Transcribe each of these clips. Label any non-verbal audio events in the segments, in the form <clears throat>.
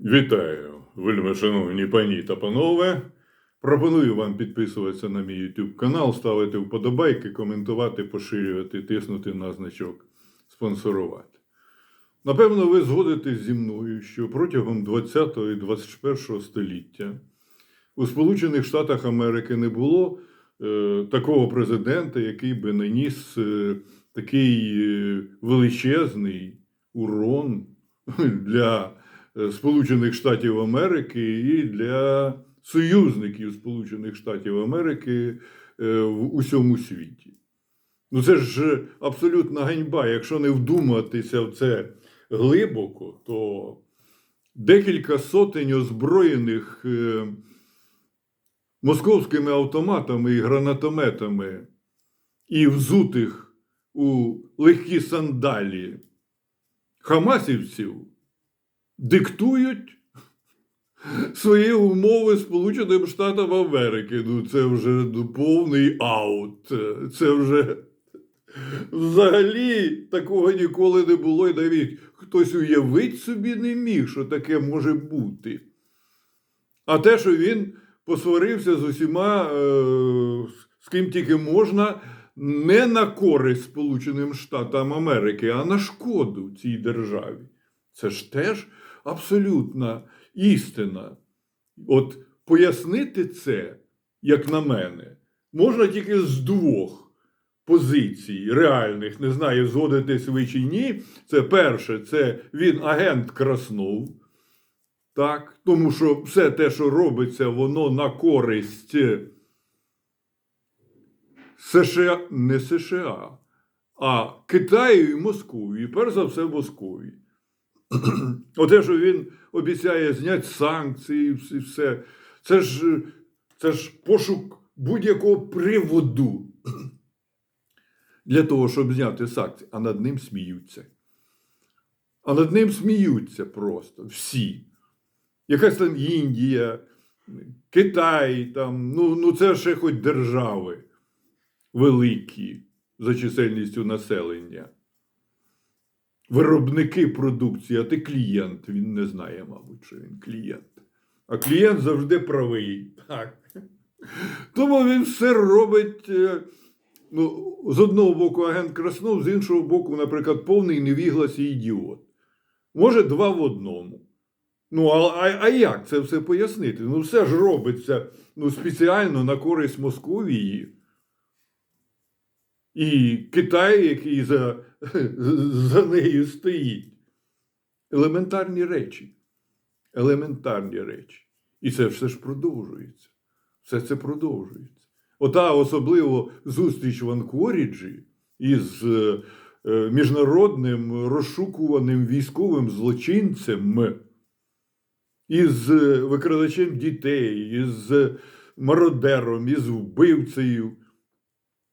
Вітаю, вельми шановні пані та панове. Пропоную вам підписуватися на мій YouTube канал, ставити вподобайки, коментувати, поширювати, тиснути на значок, спонсорувати. Напевно, ви згодитесь зі мною, що протягом 20 і 21 століття у Сполучених Штатах Америки не було е, такого президента, який би наніс е, такий е, величезний урон для Сполучених Штатів Америки і для союзників Сполучених Штатів Америки е, в усьому світі. Ну це ж абсолютна ганьба. Якщо не вдуматися в це глибоко, то декілька сотень озброєних е, московськими автоматами і гранатометами і взутих у легкі сандалі хамасівців диктують свої умови Сполученим Штатам Америки. Ну, це вже ну, повний аут. Це вже взагалі такого ніколи не було, і навіть хтось уявить собі не міг, що таке може бути. А те, що він посварився з усіма, е, з ким тільки можна, не на користь Сполученим Штатам Америки, а на шкоду цій державі. Це ж теж абсолютна істина. От пояснити це, як на мене, можна тільки з двох позицій реальних. Не знаю, згодитесь ви чи ні. Це перше, це він агент Краснов. Так, тому що все те, що робиться, воно на користь США, не США, а Китаю і Московії, перш за все Московії. <clears throat> Оте, що він обіцяє зняти санкції і все. Це ж, це ж пошук будь-якого приводу для того, щоб зняти санкції, а над ним сміються. А над ним сміються просто всі. Якась там Індія, Китай, там, ну, ну це ще хоч держави великі за чисельністю населення. Виробники продукції, а ти клієнт. Він не знає, мабуть, що він клієнт. А клієнт завжди правий. Так. Тому він все робить. е, Ну, з одного боку агент Краснов, з іншого боку, наприклад, повний невіглас і ідіот. Може, два в одному. Ну, а, а, як це все пояснити? Ну, все ж робиться ну, спеціально на користь Московії. І Китай, який за, за нею стоїть. Елементарні речі. Елементарні речі. І це все ж продовжується. Все це продовжується. Ота особливо зустріч в Анкоріджі із е, міжнародним розшукуваним військовим злочинцем, із е, викрадачем дітей, із е, мародером, із вбивцею.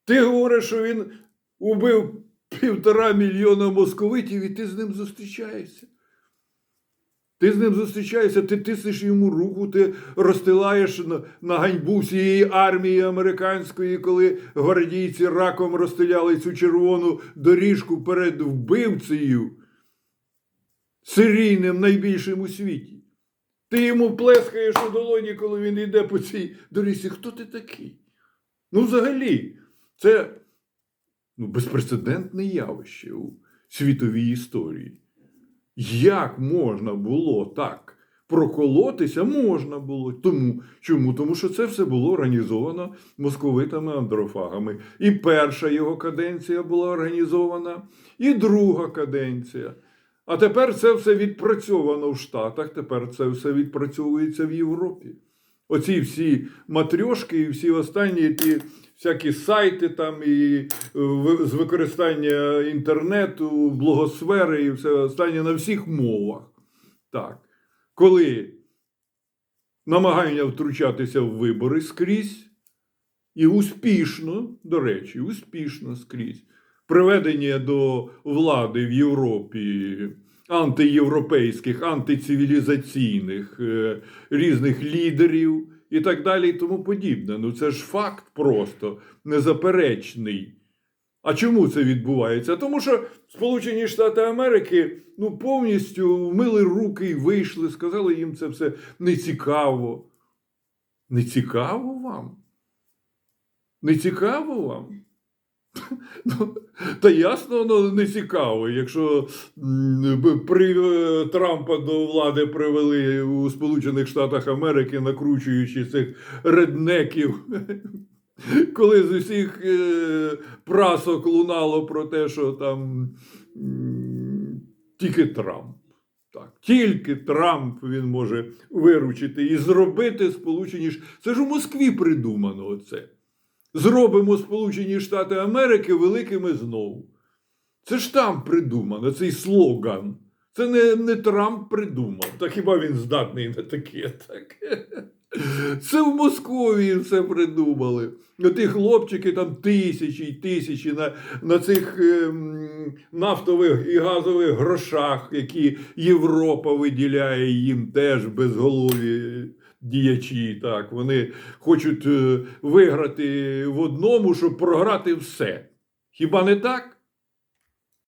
Ти говориш, що він убив півтора мільйона московитів, і ти з ним зустрічаєшся. Ти з ним зустрічаєшся, ти тиснеш йому руку, ти розстилаєш на, на ганьбу всієї армії американської, коли гвардійці раком розстріляли цю червону доріжку перед вбивцею, серійним найбільшим у світі. Ти йому плескаєш у долоні, коли він йде по цій доріжці. Хто ти такий? Ну, взагалі, це ну, безпрецедентне явище у світовій історії. Як можна було так проколотися? Можна було. Тому, чому? Тому що це все було організовано московитами андрофагами. І перша його каденція була організована, і друга каденція. А тепер це все відпрацьовано в Штатах, тепер це все відпрацьовується в Європі. Оці всі матрьошки і всі останні ті всякі сайти там і е, з використання інтернету, блогосфери і все останнє на всіх мовах. Так. Коли намагання втручатися в вибори скрізь, і успішно, до речі, успішно скрізь. Приведення до влади в Європі антиєвропейських, антицивілізаційних е, різних лідерів і так далі, і тому подібне. Ну це ж факт просто незаперечний. А чому це відбувається? Тому що Сполучені Штати Америки ну, повністю вмили руки і вийшли, сказали їм це все не цікаво. Не цікаво вам? Не цікаво вам? <laughs> Ну, та ясно, воно не цікаво. Якщо при е, Трампа до влади привели у Сполучених Штатах Америки, накручуючи цих реднеків, <laughs> коли з усіх е, прасок лунало про те, що там тільки Трамп. Так, тільки Трамп він може виручити і зробити Сполучені Ш- Це ж у Москві придумано оце. Зробимо Сполучені Штати Америки великими знову. Це ж там придумано, цей слоган. Це не, не Трамп придумав. Та хіба він здатний на таке? Так? <laughs> Це в Московії все придумали. Ті хлопчики там тисячі й тисячі на, на цих ем, нафтових і газових грошах, які Європа виділяє їм теж безголові діячі. Так, вони хочуть е, виграти в одному, щоб програти все. Хіба не так?